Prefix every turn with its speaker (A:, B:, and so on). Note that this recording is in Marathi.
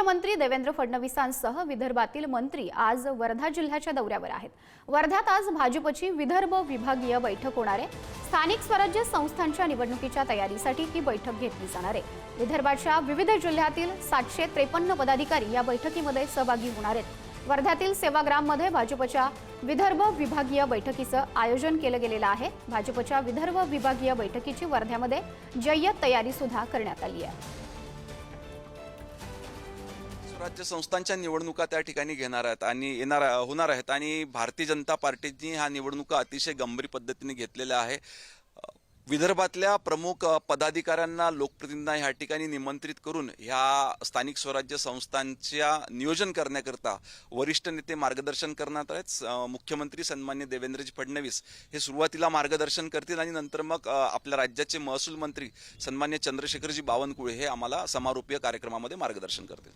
A: मुख्यमंत्री देवेंद्र फडणवीसांसह विदर्भातील मंत्री आज वर्धा जिल्ह्याच्या दौऱ्यावर आहेत. वर्ध्यात आज भाजपची विदर्भ विभागीय बैठक होणार आहे. स्थानिक स्वराज्य संस्थांच्या निवडणुकीच्या तयारीसाठी ही बैठक घेतली जाणार आहे. विदर्भाच्या विविध जिल्ह्यातील सातशे त्रेपन्न पदाधिकारी या बैठकीमध्ये सहभागी होणार आहेत. वर्ध्यातील सेवाग्राममध्ये भाजपच्या विदर्भ विभागीय बैठकीचं आयोजन केलं गेलेलं आहे. भाजपच्या विदर्भ विभागीय बैठकीची वर्ध्यामध्ये जय्यत तयारी सुद्धा करण्यात आली आहे.
B: राज्य संस्थांच्या निवडणुका त्या ठिकाणी घेणार आहेत आणि येणार होणार आहेत. आणि भारतीय जनता पार्टीने ह्या निवडणुका अतिशय गंभीर पद्धतीने घेतलेल्या आहे. विदर्भातल्या प्रमुख पदाधिकाऱ्यांना लोकप्रतिनिधींना ह्या ठिकाणी निमंत्रित करून ह्या स्थानिक स्वराज्य संस्थांच्या नियोजन करण्याकरता वरिष्ठ नेते मार्गदर्शन करणार आहेत. मुख्यमंत्री सन्मान्य देवेंद्रजी फडणवीस हे सुरुवातीला मार्गदर्शन करतील आणि नंतर मग आपल्या राज्याचे महसूल मंत्री सन्मान्य चंद्रशेखरजी बावनकुळे हे आम्हाला समारोपीय कार्यक्रमामध्ये मार्गदर्शन करतील.